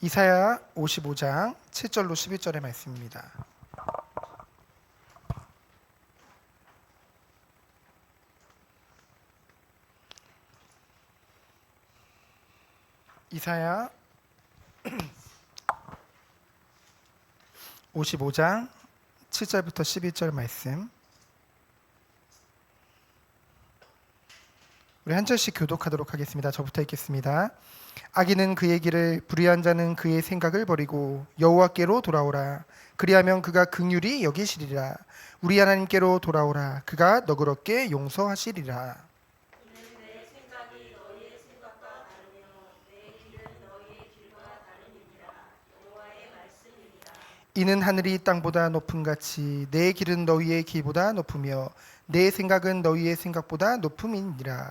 이사야 55장 7절로 11절의 말씀입니다. 이사야 55장 7절부터 11절 말씀 우리 한 절씩 교독하도록 하겠습니다. 저부터 읽겠습니다. 악인은 그의 길을 불의한 자는 그의 생각을 버리고 여호와께로 돌아오라. 그리하면 그가 긍휼히 여기시리라. 우리 하나님께로 돌아오라. 그가 너그럽게 용서하시리라. 이는 하늘이 땅보다 높은 같이 내 길은 너희의 길보다 높으며 내 생각은 너희의 생각보다 높음이니라.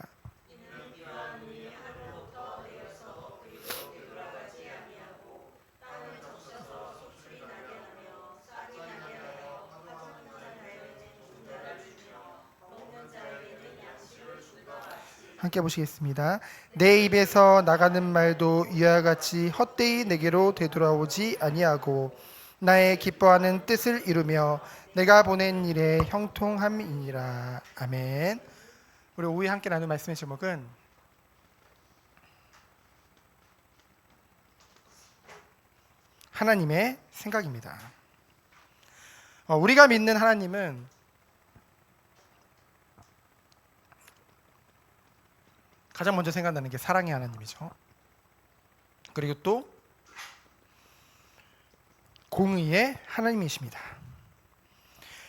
함께 보시겠습니다. 내 입에서 나가는 말도 이와 같이 헛되이 내게로 되돌아오지 아니하고 나의 기뻐하는 뜻을 이루며 내가 보낸 일에 형통함이니라. 아멘. 우리 오후에 함께 나눌 말씀의 제목은 하나님의 생각입니다. 어, 우리가 믿는 하나님은 가장 먼저 생각나는 게 사랑의 하나님이죠. 그리고 또 공의의 하나님이십니다.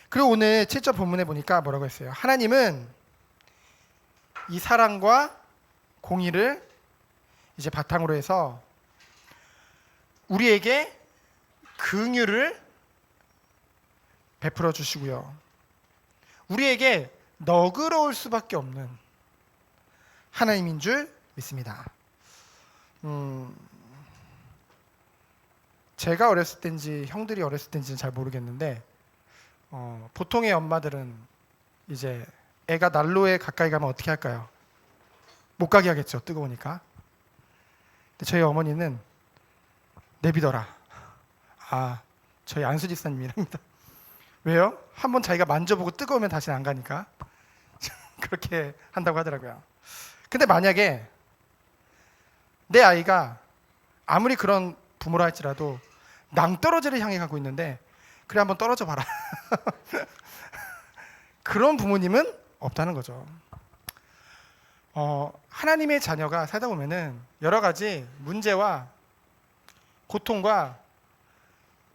그리고 오늘 7절 본문에 보니까 뭐라고 했어요? 하나님은 이 사랑과 공의를 이제 바탕으로 해서 우리에게 긍휼을 베풀어 주시고요. 우리에게 너그러울 수밖에 없는 하나님인 줄 믿습니다. 음, 제가 어렸을 때인지 형들이 어렸을 때인지는 잘 모르겠는데 어, 보통의 엄마들은 이제 애가 난로에 가까이 가면 어떻게 할까요? 못 가게 하겠죠. 뜨거우니까. 근데 저희 어머니는 내비둬라. 아, 저희 안수 집사님이랍니다. 왜요? 한번 자기가 만져보고 뜨거우면 다시는 안 가니까 그렇게 한다고 하더라고요. 근데 만약에 내 아이가 아무리 그런 부모라 할지라도 낭떠러지를 향해 가고 있는데 그래 한번 떨어져 봐라. 그런 부모님은 없다는 거죠. 어, 하나님의 자녀가 살다 보면은 여러 가지 문제와 고통과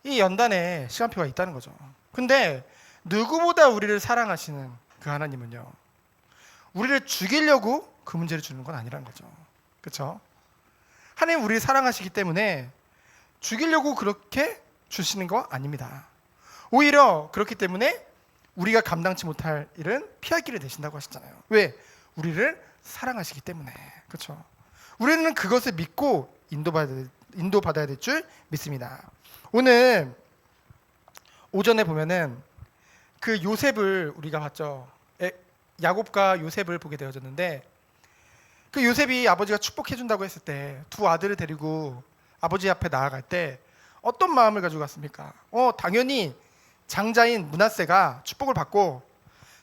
이 연단의 시간표가 있다는 거죠. 근데 누구보다 우리를 사랑하시는 그 하나님은요. 우리를 죽이려고 그 문제를 주는 건 아니라는 거죠. 그렇죠? 하나님 우리를 사랑하시기 때문에 죽이려고 그렇게 주시는 거 아닙니다. 오히려 그렇기 때문에 우리가 감당치 못할 일은 길을 내신다고 하셨잖아요. 왜? 우리를 사랑하시기 때문에. 그렇죠? 우리는 그것을 믿고 인도받아야, 인도받아야 될 줄 믿습니다. 오늘 오전에 보면은 그 요셉을 우리가 봤죠. 에, 야곱과 요셉을 보게 되어졌는데 그 요셉이 아버지가 축복해 준다고 했을 때 두 아들을 데리고 아버지 앞에 나아갈 때 어떤 마음을 가지고 갔습니까? 어, 당연히 장자인 문하세가 축복을 받고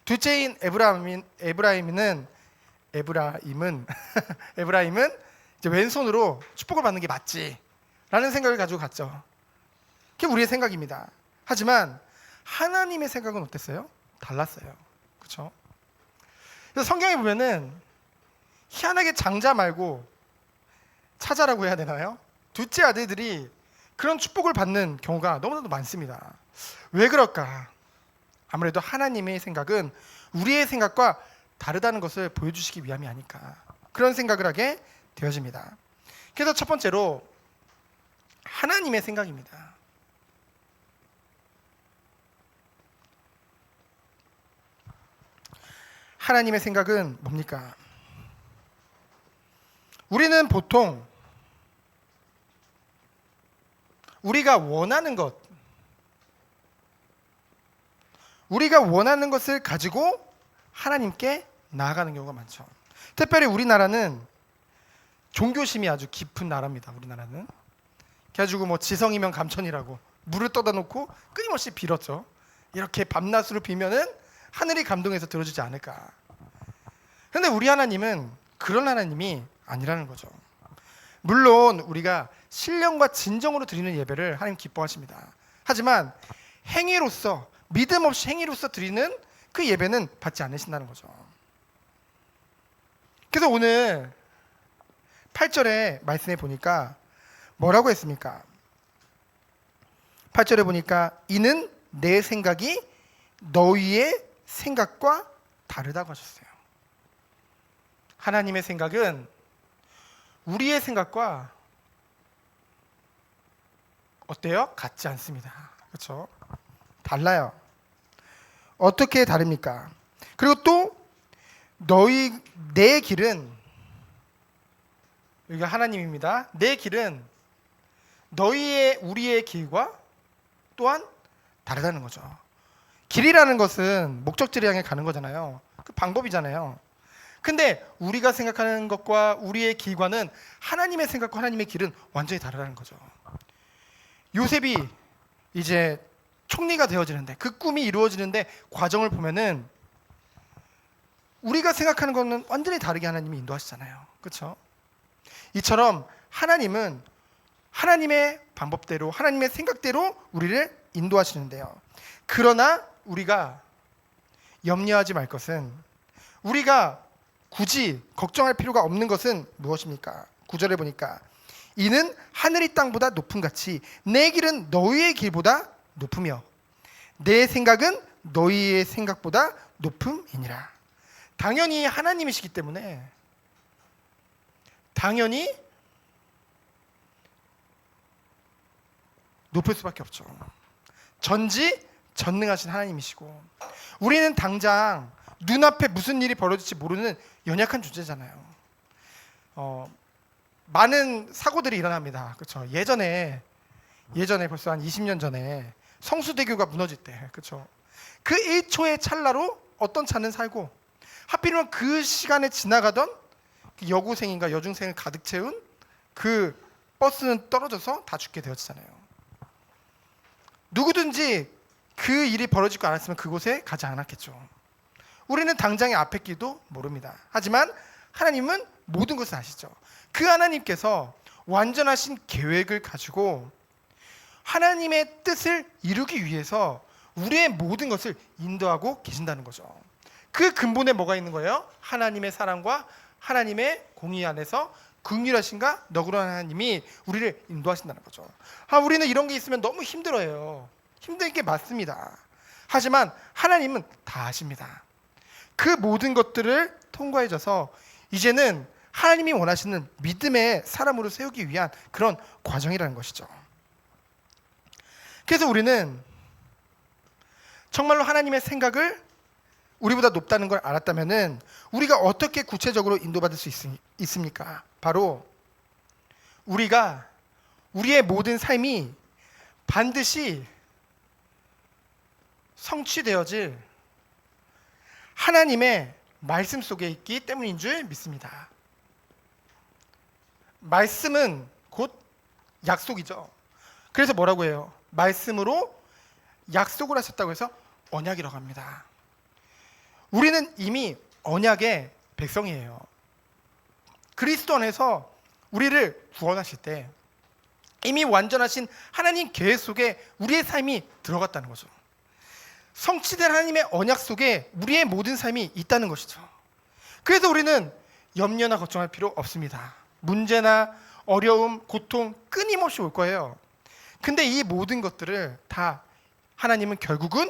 둘째인 에브라임 에브라임은 에브라임은 에브라임은 이제 왼손으로 축복을 받는 게 맞지라는 생각을 가지고 갔죠. 그게 우리의 생각입니다. 하지만 하나님의 생각은 어땠어요? 달랐어요. 그렇죠? 성경에 보면은 희한하게 장자 말고 차자라고 해야 되나요? 둘째 아들들이 그런 축복을 받는 경우가 너무나도 많습니다. 왜 그럴까? 아무래도 하나님의 생각은 우리의 생각과 다르다는 것을 보여주시기 위함이 아닐까. 그런 생각을 하게 되어집니다. 그래서 첫 번째로 하나님의 생각입니다. 하나님의 생각은 뭡니까? 우리는 보통 우리가 원하는 것, 우리가 원하는 것을 가지고 하나님께 나아가는 경우가 많죠. 특별히 우리나라는 종교심이 아주 깊은 나라입니다. 우리나라는 그래가지고 뭐 지성이면 감천이라고 물을 떠다 놓고 끊임없이 빌었죠. 이렇게 밤낮으로 비면은 하늘이 감동해서 들어주지 않을까. 근데 우리 하나님은 그런 하나님이 아니라는 거죠. 물론 우리가 신령과 진정으로 드리는 예배를 하나님 기뻐하십니다. 하지만 행위로서 믿음 없이 행위로서 드리는 그 예배는 받지 않으신다는 거죠. 그래서 오늘 8절에 말씀해 보니까 뭐라고 했습니까? 8절에 보니까 이는 내 생각이 너희의 생각과 다르다고 하셨어요. 하나님의 생각은 우리의 생각과 어때요? 같지 않습니다. 그렇죠? 달라요. 어떻게 다릅니까? 그리고 또 너희 내 길은 여기가 하나님입니다. 내 길은 너희의 우리의 길과 또한 다르다는 거죠. 길이라는 것은 목적지를 향해 가는 거잖아요. 그 방법이잖아요. 근데 우리가 생각하는 것과 우리의 길과는 하나님의 생각과 하나님의 길은 완전히 다르다는 거죠. 요셉이 이제 총리가 되어지는데 그 꿈이 이루어지는데 과정을 보면은 우리가 생각하는 거는 완전히 다르게 하나님이 인도하시잖아요. 그렇죠? 이처럼 하나님은 하나님의 방법대로 하나님의 생각대로 우리를 인도하시는데요. 그러나 우리가 염려하지 말 것은 우리가 굳이 걱정할 필요가 없는 것은 무엇입니까? 구절에 보니까 이는 하늘이 땅보다 높은 같이 내 길은 너희의 길보다 높으며 내 생각은 너희의 생각보다 높음이니라. 당연히 하나님이시기 때문에 당연히 높을 수밖에 없죠. 전지 전능하신 하나님이시고 우리는 당장 눈앞에 무슨 일이 벌어질지 모르는 연약한 존재잖아요. 어, 많은 사고들이 일어납니다. 그렇죠. 예전에 예전에 벌써 한 20년 전에 성수대교가 무너질 때, 그렇죠. 그 1초의 찰나로 어떤 차는 살고 하필이면 그 시간에 지나가던 그 여고생인가 여중생을 가득 채운 그 버스는 떨어져서 다 죽게 되었잖아요. 누구든지 그 일이 벌어지고 않았으면 그곳에 가지 않았겠죠. 우리는 당장의 앞에 길도 모릅니다. 하지만 하나님은 모든 것을 아시죠. 그 하나님께서 완전하신 계획을 가지고 하나님의 뜻을 이루기 위해서 우리의 모든 것을 인도하고 계신다는 거죠. 그 근본에 뭐가 있는 거예요? 하나님의 사랑과 하나님의 공의 안에서 긍휼하신가 너그러운 하나님이 우리를 인도하신다는 거죠. 아, 우리는 이런 게 있으면 너무 힘들어요. 힘든 게 맞습니다. 하지만 하나님은 다 아십니다. 그 모든 것들을 통과해져서 이제는 하나님이 원하시는 믿음의 사람으로 세우기 위한 그런 과정이라는 것이죠. 그래서 우리는 정말로 하나님의 생각을 우리보다 높다는 걸 알았다면은 우리가 어떻게 구체적으로 인도받을 수 있, 있습니까? 바로 우리가 우리의 모든 삶이 반드시 성취되어질 하나님의 말씀 속에 있기 때문인 줄 믿습니다. 말씀은 곧 약속이죠. 그래서 뭐라고 해요? 말씀으로 약속을 하셨다고 해서 언약이라고 합니다. 우리는 이미 언약의 백성이에요. 그리스도 안에서 우리를 구원하실 때 이미 완전하신 하나님 계획 속에 우리의 삶이 들어갔다는 거죠. 성취된 하나님의 언약 속에 우리의 모든 삶이 있다는 것이죠. 그래서 우리는 염려나 걱정할 필요 없습니다. 문제나 어려움, 고통 끊임없이 올 거예요. 근데 이 모든 것들을 다 하나님은 결국은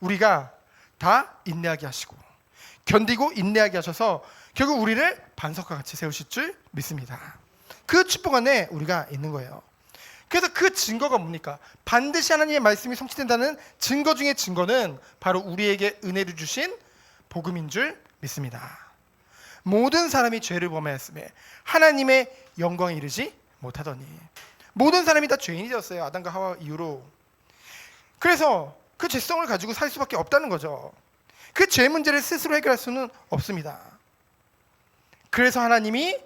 우리가 다 인내하게 하시고 견디고 인내하게 하셔서 결국 우리를 반석과 같이 세우실 줄 믿습니다. 그 축복 안에 우리가 있는 거예요. 그래서 그 증거가 뭡니까? 반드시 하나님의 말씀이 성취된다는 증거 중의 증거는 바로 우리에게 은혜를 주신 복음인 줄 믿습니다. 모든 사람이 죄를 범하였음에 하나님의 영광에 이르지 못하더니 모든 사람이 다 죄인이 되었어요. 아담과 하와 이후로. 그래서 그 죄성을 가지고 살 수밖에 없다는 거죠. 그 죄 문제를 스스로 해결할 수는 없습니다. 그래서 하나님이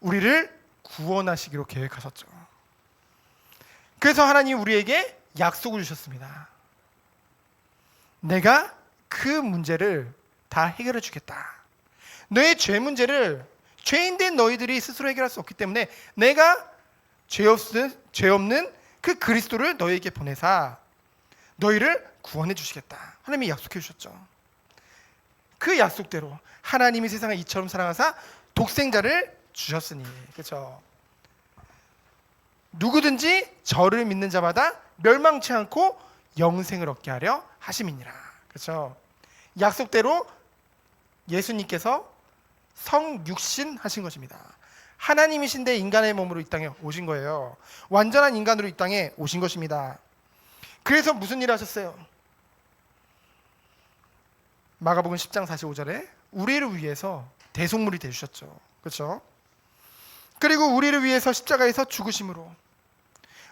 우리를 구원하시기로 계획하셨죠. 그래서 하나님 우리에게 약속을 주셨습니다. 내가 그 문제를 다 해결해 주겠다. 너의 죄 문제를 죄인된 너희들이 스스로 해결할 수 없기 때문에 내가 죄 없는 죄 없는 그 그리스도를 너희에게 보내사 너희를 구원해 주시겠다. 하나님이 약속해 주셨죠. 그 약속대로 하나님이 세상을 이처럼 사랑하사 독생자를 주셨으니 그렇죠. 누구든지 저를 믿는 자마다 멸망치 않고 영생을 얻게 하려 하심이니라. 그렇죠. 약속대로 예수님께서 성육신 하신 것입니다. 하나님이신데 인간의 몸으로 이 땅에 오신 거예요. 완전한 인간으로 이 땅에 오신 것입니다. 그래서 무슨 일을 하셨어요? 마가복음 10장 45절에 우리를 위해서 대속물이 되어 주셨죠. 그렇죠? 그리고 우리를 위해서 십자가에서 죽으심으로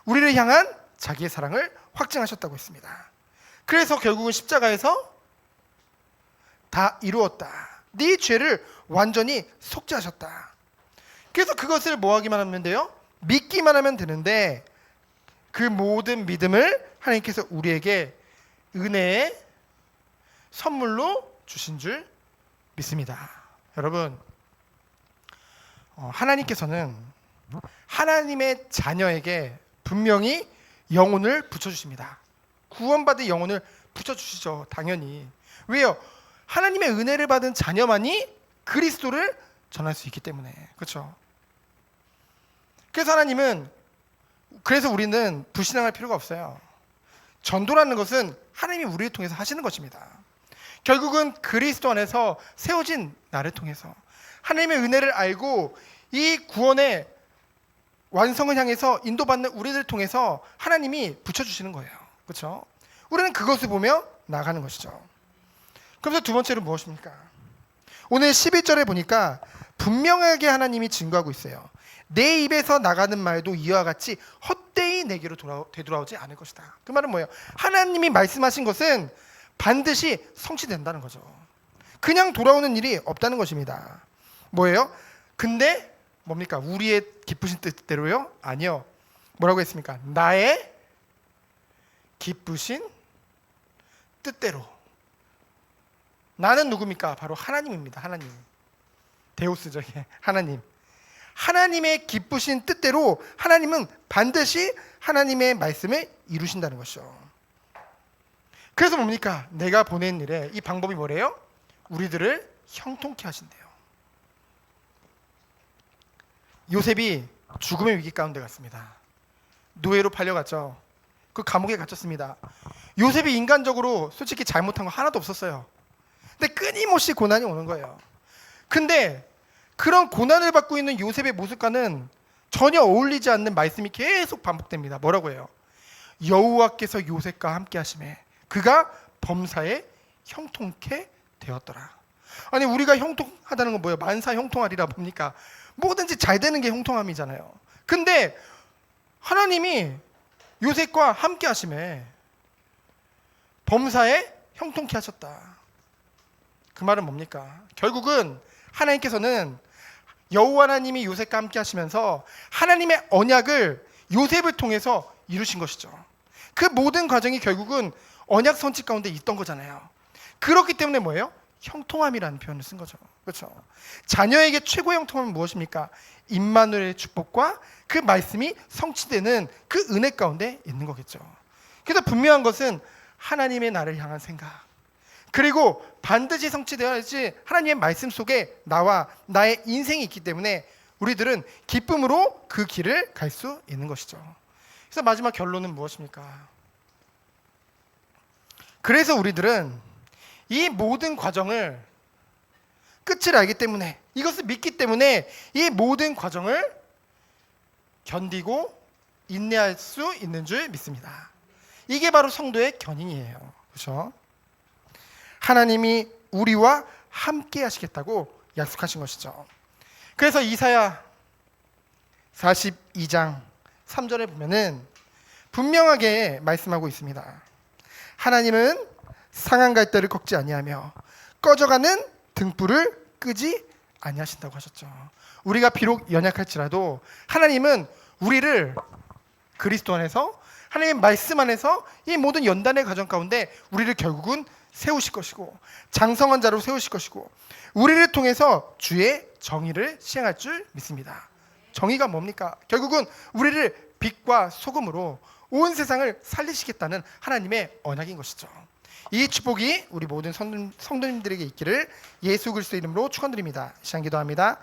우리를 향한 자기의 사랑을 확증하셨다고 했습니다. 그래서 결국은 십자가에서 다 이루었다. 네 죄를 완전히 속죄하셨다. 그래서 그것을 뭐 하기만 하면 돼요? 믿기만 하면 되는데 그 모든 믿음을 하나님께서 우리에게 은혜의 선물로 주신 줄 믿습니다. 여러분, 어, 하나님께서는 하나님의 자녀에게 분명히 영혼을 붙여주십니다. 구원받은 영혼을 붙여주시죠. 당연히. 왜요? 하나님의 은혜를 받은 자녀만이 그리스도를 전할 수 있기 때문에. 그렇죠? 그래서 하나님은 그래서 우리는 불신앙할 필요가 없어요. 전도라는 것은 하나님이 우리를 통해서 하시는 것입니다. 결국은 그리스도 안에서 세워진 나를 통해서 하나님의 은혜를 알고 이 구원의 완성을 향해서 인도받는 우리를 통해서 하나님이 붙여주시는 거예요. 그렇죠? 우리는 그것을 보며 나가는 것이죠. 그래서 두 번째로 무엇입니까? 오늘 11절에 보니까 분명하게 하나님이 증거하고 있어요. 내 입에서 나가는 말도 이와 같이 헛되이 내게로 돌아, 되돌아오지 않을 것이다. 그 말은 뭐예요? 하나님이 말씀하신 것은 반드시 성취된다는 거죠. 그냥 돌아오는 일이 없다는 것입니다. 뭐예요? 근데 뭡니까? 우리의 기쁘신 뜻대로요? 아니요. 뭐라고 했습니까? 나의 기쁘신 뜻대로. 나는 누굽니까? 바로 하나님입니다. 하나님. 데우스죠. 예, 하나님. 하나님의 기쁘신 뜻대로 하나님은 반드시 하나님의 말씀을 이루신다는 것이죠. 그래서 뭡니까? 내가 보낸 일에 이 방법이 뭐래요? 우리들을 형통케 하신대요. 요셉이 죽음의 위기 가운데 갔습니다. 노예로 팔려갔죠. 그 감옥에 갇혔습니다. 요셉이 인간적으로 솔직히 잘못한 거 하나도 없었어요. 근데 끊임없이 고난이 오는 거예요. 근데 그런 고난을 받고 있는 요셉의 모습과는 전혀 어울리지 않는 말씀이 계속 반복됩니다. 뭐라고 해요? 여호와께서 요셉과 함께 하심에 그가 범사에 형통케 되었더라. 아니 우리가 형통하다는 건 뭐예요? 만사 형통하리라 뭡니까? 뭐든지 잘 되는 게 형통함이잖아요. 근데 하나님이 요셉과 함께 하심에 범사에 형통케 하셨다. 그 말은 뭡니까? 결국은 하나님께서는 여호와 하나님이 요셉과 함께 하시면서 하나님의 언약을 요셉을 통해서 이루신 것이죠. 그 모든 과정이 결국은 언약 선칙 가운데 있던 거잖아요. 그렇기 때문에 뭐예요? 형통함이라는 표현을 쓴 거죠. 그렇죠? 자녀에게 최고 형통함은 무엇입니까? 임마누엘의 축복과 그 말씀이 성취되는 그 은혜 가운데 있는 거겠죠. 그래서 분명한 것은 하나님의 나를 향한 생각. 그리고 반드시 성취되어야지 하나님의 말씀 속에 나와 나의 인생이 있기 때문에 우리들은 기쁨으로 그 길을 갈 수 있는 것이죠. 그래서 마지막 결론은 무엇입니까? 그래서 우리들은 이 모든 과정을 끝을 알기 때문에 이것을 믿기 때문에 이 모든 과정을 견디고 인내할 수 있는 줄 믿습니다. 이게 바로 성도의 견인이에요. 그렇죠? 하나님이 우리와 함께 하시겠다고 약속하신 것이죠. 그래서 이사야 42장 3절에 보면은 분명하게 말씀하고 있습니다. 하나님은 상한 갈대를 꺾지 아니하며 꺼져가는 등불을 끄지 아니하신다고 하셨죠. 우리가 비록 연약할지라도 하나님은 우리를 그리스도 안에서 하나님의 말씀 안에서 이 모든 연단의 과정 가운데 우리를 결국은 세우실 것이고 장성한 자로 세우실 것이고 우리를 통해서 주의 정의를 시행할 줄 믿습니다. 정의가 뭡니까? 결국은 우리를 빛과 소금으로 온 세상을 살리시겠다는 하나님의 언약인 것이죠. 이 축복이 우리 모든 성도- 성도님 들에게 있기를 예수 그리스도 이름으로 축원드립니다. 시간 기도합니다.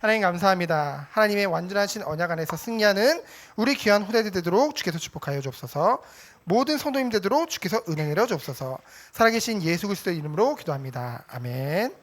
하나님 감사합니다. 하나님의 완전하신 언약 안에서 승리하는 우리 귀한 후대들 되도록 주께서 축복하여 주옵소서. 모든 성도님 되도록 주께서 은혜 내려 주옵소서. 살아계신 예수 그리스도 이름으로 기도합니다. 아멘.